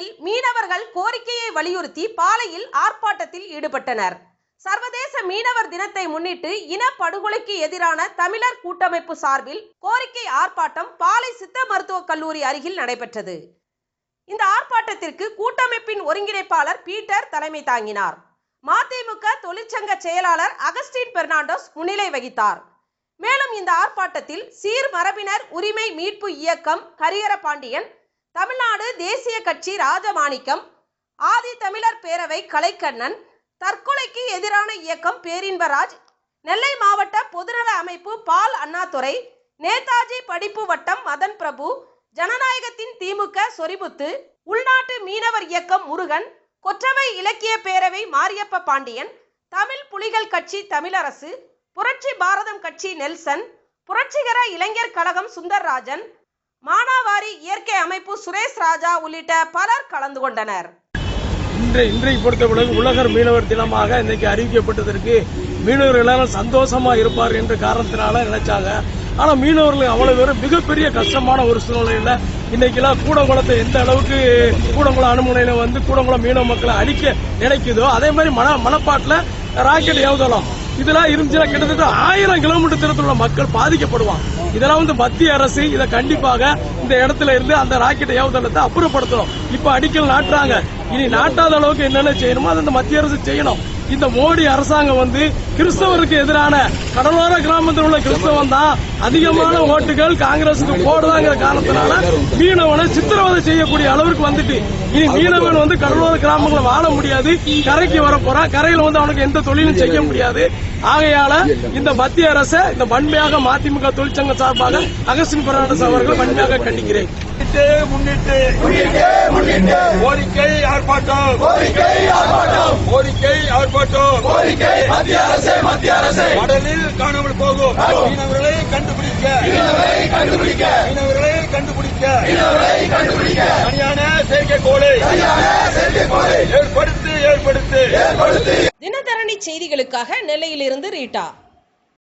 மீனவர்கள் கோரிக்கையை வலியுறுத்தி பாலையில் ஆர்ப்பாட்டத்தில் ஈடுபட்டனர். சர்வதேச மீனவர் தினத்தை முன்னிட்டு இனப்படுகொலைக்கு எதிரான தமிழர் கூட்டமைப்பு சார்பில் கோரிக்கை ஆர்ப்பாட்டம் பாலை சித்த மருத்துவக் கல்லூரி அருகில் நடைபெற்றது. இந்த ஆர்ப்பாட்டத்திற்கு கூட்டமைப்பின் ஒருங்கிணைப்பாளர் பீட்டர் தலைமை தாங்கினார். மதிமுக தொழிற்சங்க செயலாளர் அகஸ்டின் பெர்னாண்டோஸ் முன்னிலை வகித்தார். மேலும் இந்த ஆர்ப்பாட்டத்தில் சீர் மரபினர் உரிமை மீட்பு இயக்கம் கரியர பாண்டியன் தமிழ்நாடு தேசிய கட்சி ராஜமாணிக்கம் ஆதி தமிழர் பேரவை கலைக்கண்ணன் தற்கொலைக்கு எதிரான இயக்கம் பேரின்பராஜ் நெல்லை மாவட்ட பொதுநல அமைப்பு பால் அண்ணாதுரை நேதாஜி படிப்பு வட்டம் மதன் பிரபு ஜனநாயகத்தின் திமுக சொரிபுத்து உள்நாட்டு மீனவர் இயக்கம் முருகன் கொற்றவை இலக்கிய பேரவை மாரியப்ப பாண்டியன் தமிழ் புலிகள் கட்சி தமிழரசு புரட்சி பாரதம் கட்சி நெல்சன் புரட்சிகர இளைஞர் கழகம் சுந்தர்ராஜன் மானாவாரி இயற்கை அமைப்பு சுரேஷ் ராஜா உள்ளிட்ட பலர் கலந்து கொண்டனர். இன்றை இன்றைக்கு பொறுத்தவரை உலகர் மீனவர் தினமாக இன்னைக்கு அறிவிக்கப்பட்டதற்கு மீனவர்கள் எல்லாரும் சந்தோஷமா இருப்பார் என்ற காரணத்தினால நினைச்சாங்க. ஆனா மீனவர்கள் அவ்வளவு பேரும் மிகப்பெரிய கஷ்டமான ஒரு சூழ்நிலையில இன்னைக்கெல்லாம் கூடங்குளத்தை எந்த அளவுக்கு கூடங்குளம் அணுமுனையில வந்து கூடங்குளம் மீனவ மக்களை அழிக்க நினைக்குதோ அதே மாதிரி மன மனப்பாட்டில் ராக்கெட் ஏவுதளம். இதெல்லாம் இருந்துச்சுன்னா கிட்டத்தட்ட ஆயிரம் கிலோமீட்டர் தூரத்தில் உள்ள மக்கள் பாதிக்கப்படுவாங்க. இதெல்லாம் வந்து மத்திய அரசு இதை கண்டிப்பாக இந்த இடத்துல இருந்து அந்த ராக்கெட் ஏவுதளத்தை அப்புறப்படுத்தணும். இப்ப அடிக்கல் நாட்டுறாங்க. இனி நாட்டாத அளவுக்கு என்னென்ன செய்யணுமோ அதை மத்திய அரசு செய்யணும். இந்த மோடி அரசாங்கம் வந்து கிறிஸ்தவருக்கு எதிரான கடலோர கிராமத்தில் உள்ள கிறிஸ்தவம் தான் அதிகமான ஓட்டுகள் காங்கிரசுக்கு போடுதாங்கிற காரணத்தினால மீனவனை சித்திரவதை செய்யக்கூடிய அளவிற்கு வந்துட்டு இனி மீனவன் வந்து கடலோர கிராமங்களில் வாழ முடியாது. கரைக்கு வர போறான் கரையில வந்து அவனுக்கு எந்த தொழிலும் செய்ய முடியாது. ஆகையால இந்த மத்திய அரசை இந்த வன்மையாக மதிமுக தொழிற்சங்க சார்பாக அகஸ்டின் பெர்னாண்டஸ் அவர்கள் வன்மையாக கண்டிக்கிறேன். முன்னிட்டு முன்னிட்டு. கோரிக்கை ஆர்ப்பாட்டம். கோரிக்கை ஆர்ப்பாட்டம். கோரிக்கை ஆர்ப்பாட்டம். கோரிக்கை மத்திய அரசு மத்திய அரசு. கடலில் காணாமல் போகும். மீனவர்களை கண்டுபிடிக்க. மீனவரை கண்டுபிடிக்க. மீனவர்களை கண்டுபிடிக்க. மீனவரை கண்டுபிடிக்க. சரியான செயற்கைக்கோளை சரியான செயற்கைக்கோளை ஏற்படுத்து ஏற்படுத்து. ஏற்படுத்து. தினதரணி செய்திகளுக்காக நெல்லையிலிருந்து ரீட்டா.